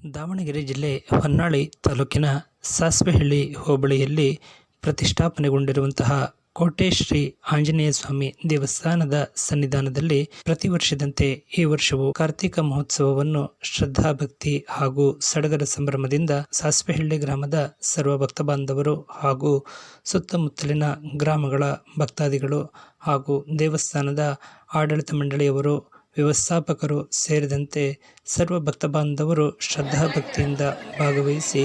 ದಾವಣಗೆರೆ ಜಿಲ್ಲೆ ಹೊನ್ನಾಳಿ ತಾಲೂಕಿನ ಸಾಸ್ವೆಹಳ್ಳಿ ಹೋಬಳಿಯಲ್ಲಿ ಪ್ರತಿಷ್ಠಾಪನೆಗೊಂಡಿರುವಂತಹ ಕೋಟೆ ಶ್ರೀ ಆಂಜನೇಯ ಸ್ವಾಮಿ ದೇವಸ್ಥಾನದ ಸನ್ನಿಧಾನದಲ್ಲಿ ಪ್ರತಿ ವರ್ಷದಂತೆ ಈ ವರ್ಷವೂ ಕಾರ್ತಿಕ ಮಹೋತ್ಸವವನ್ನು ಶ್ರದ್ಧಾಭಕ್ತಿ ಹಾಗೂ ಸಡಗರ ಸಂಭ್ರಮದಿಂದ ಸಾಸ್ವೆಹಳ್ಳಿ ಗ್ರಾಮದ ಸರ್ವ ಭಕ್ತ ಬಾಂಧವರು ಹಾಗೂ ಸುತ್ತಮುತ್ತಲಿನ ಗ್ರಾಮಗಳ ಭಕ್ತಾದಿಗಳು ಹಾಗೂ ದೇವಸ್ಥಾನದ ಆಡಳಿತ ಮಂಡಳಿಯವರು ವ್ಯವಸ್ಥಾಪಕರು ಸೇರಿದಂತೆ ಸರ್ವ ಭಕ್ತ ಬಾಂಧವರು ಶ್ರದ್ಧಾಭಕ್ತಿಯಿಂದ ಭಾಗವಹಿಸಿ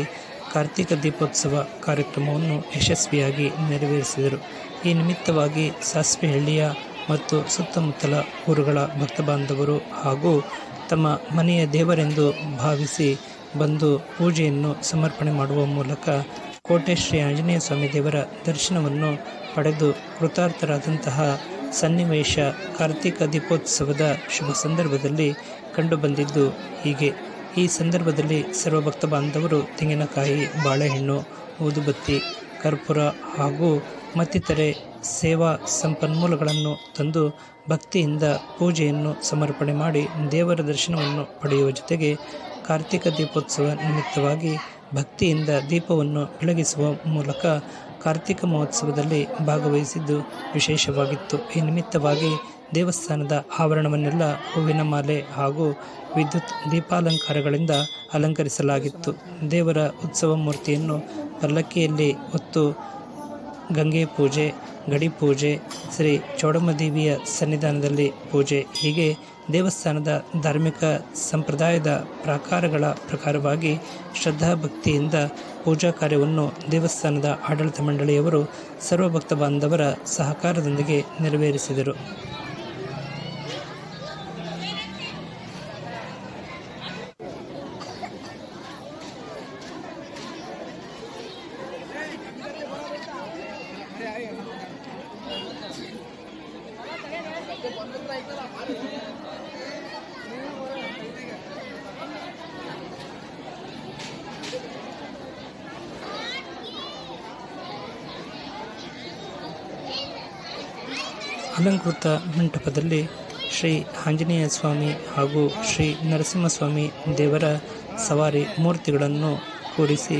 ಕಾರ್ತಿಕ ದೀಪೋತ್ಸವ ಕಾರ್ಯಕ್ರಮವನ್ನು ಯಶಸ್ವಿಯಾಗಿ ನೆರವೇರಿಸಿದರು. ಈ ನಿಮಿತ್ತವಾಗಿ ಸಾಸ್ವೆಹಳ್ಳಿಯ ಮತ್ತು ಸುತ್ತಮುತ್ತಲ ಊರುಗಳ ಭಕ್ತ ಬಾಂಧವರು ಹಾಗೂ ತಮ್ಮ ಮನೆಯ ದೇವರೆಂದು ಭಾವಿಸಿ ಬಂದು ಪೂಜೆಯನ್ನು ಸಮರ್ಪಣೆ ಮಾಡುವ ಮೂಲಕ ಕೋಟೆ ಶ್ರೀ ಆಂಜನೇಯ ಸ್ವಾಮಿ ದೇವರ ದರ್ಶನವನ್ನು ಪಡೆದು ಕೃತಾರ್ಥರಾದಂತಹ ಸನ್ನಿವೇಶ ಕಾರ್ತಿಕ ದೀಪೋತ್ಸವದ ಶುಭ ಸಂದರ್ಭದಲ್ಲಿ ಕಂಡುಬಂದಿದ್ದು ಹೀಗೆ. ಈ ಸಂದರ್ಭದಲ್ಲಿ ಸರ್ವ ಭಕ್ತ ಬಾಂಧವರು ತೆಂಗಿನಕಾಯಿ, ಬಾಳೆಹಣ್ಣು, ಊದುಬತ್ತಿ, ಕರ್ಪೂರ ಹಾಗೂ ಮತ್ತಿತರೆ ಸೇವಾ ಸಂಪನ್ಮೂಲಗಳನ್ನು ತಂದು ಭಕ್ತಿಯಿಂದ ಪೂಜೆಯನ್ನು ಸಮರ್ಪಣೆ ಮಾಡಿ ದೇವರ ದರ್ಶನವನ್ನು ಪಡೆಯುವ ಜೊತೆಗೆ ಕಾರ್ತಿಕ ದೀಪೋತ್ಸವ ನಿಮಿತ್ತವಾಗಿ ಭಕ್ತಿಯಿಂದ ದೀಪವನ್ನು ಬೆಳಗಿಸುವ ಮೂಲಕ ಕಾರ್ತಿಕ ಮಹೋತ್ಸವದಲ್ಲಿ ಭಾಗವಹಿಸಿದ್ದು ವಿಶೇಷವಾಗಿತ್ತು. ಈ ನಿಮಿತ್ತವಾಗಿ ದೇವಸ್ಥಾನದ ಆವರಣವನ್ನೆಲ್ಲ ಹೂವಿನ ಮಾಲೆ ಹಾಗೂ ವಿದ್ಯುತ್ ದೀಪಾಲಂಕಾರಗಳಿಂದ ಅಲಂಕರಿಸಲಾಗಿತ್ತು. ದೇವರ ಉತ್ಸವ ಮೂರ್ತಿಯನ್ನು ಪಲ್ಲಕ್ಕಿಯಲ್ಲಿ ಹೊತ್ತು ಗಂಗೆ ಪೂಜೆ ಗಡಿ ಪೂಜೆ, ಶ್ರೀ ಚೌಡಮ್ಮದೇವಿಯ ಸನ್ನಿಧಾನದಲ್ಲಿ ಪೂಜೆ ಹೀಗೆ ದೇವಸ್ಥಾನದ ಧಾರ್ಮಿಕ ಸಂಪ್ರದಾಯದ ಪ್ರಾಕಾರಗಳ ಪ್ರಕಾರವಾಗಿ ಶ್ರದ್ಧಾಭಕ್ತಿಯಿಂದ ಪೂಜಾ ಕಾರ್ಯವನ್ನು ದೇವಸ್ಥಾನದ ಆಡಳಿತ ಮಂಡಳಿಯವರು ಸರ್ವಭಕ್ತ ಬಾಂಧವರ ಸಹಕಾರದೊಂದಿಗೆ ನೆರವೇರಿಸಿದರು. ಅಲಂಕೃತ ಮಂಟಪದಲ್ಲಿ ಶ್ರೀ ಆಂಜನೇಯ ಸ್ವಾಮಿ ಹಾಗೂ ಶ್ರೀ ನರಸಿಂಹಸ್ವಾಮಿ ದೇವರ ಸವಾರಿ ಮೂರ್ತಿಗಳನ್ನು ಕೂಡಿಸಿ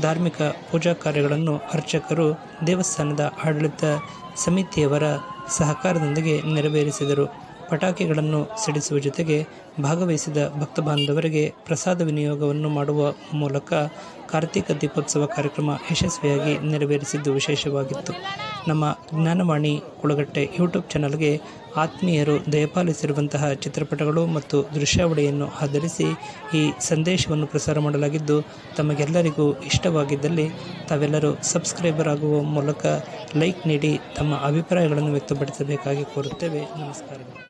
ಧಾರ್ಮಿಕ ಪೂಜಾ ಕಾರ್ಯಗಳನ್ನು ಅರ್ಚಕರು ದೇವಸ್ಥಾನದ ಆಡಳಿತ ಸಮಿತಿಯವರ ಸಹಕಾರದೊಂದಿಗೆ ನೆರವೇರಿಸಿದರು. ಪಟಾಕಿಗಳನ್ನು ಸಿಡಿಸುವ ಜೊತೆಗೆ ಭಾಗವಹಿಸಿದ ಭಕ್ತ ಬಾಂಧವರಿಗೆ ಪ್ರಸಾದ ವಿನಿಯೋಗವನ್ನು ಮಾಡುವ ಮೂಲಕ ಕಾರ್ತಿಕ ದೀಪೋತ್ಸವ ಕಾರ್ಯಕ್ರಮ ಯಶಸ್ವಿಯಾಗಿ ನೆರವೇರಿಸಿದ್ದು ವಿಶೇಷವಾಗಿತ್ತು. ನಮ್ಮ ಜ್ಞಾನವಾಣಿ ಕುಳಗಟ್ಟೆ ಯೂಟ್ಯೂಬ್ ಚಾನಲ್ಗೆ ಆತ್ಮೀಯರು ದಯಪಾಲಿಸಿರುವಂತಹ ಚಿತ್ರಪಟಗಳು ಮತ್ತು ದೃಶ್ಯಾವಳಿಯನ್ನು ಆಧರಿಸಿ ಈ ಸಂದೇಶವನ್ನು ಪ್ರಸಾರ ಮಾಡಲಾಗಿದ್ದು, ತಮಗೆಲ್ಲರಿಗೂ ಇಷ್ಟವಾಗಿದ್ದಲ್ಲಿ ತಾವೆಲ್ಲರೂ ಸಬ್ಸ್ಕ್ರೈಬರ್ ಆಗುವ ಮೂಲಕ ಲೈಕ್ ನೀಡಿ ತಮ್ಮ ಅಭಿಪ್ರಾಯಗಳನ್ನು ವ್ಯಕ್ತಪಡಿಸಬೇಕಾಗಿ ಕೋರುತ್ತೇವೆ. ನಮಸ್ಕಾರಗಳು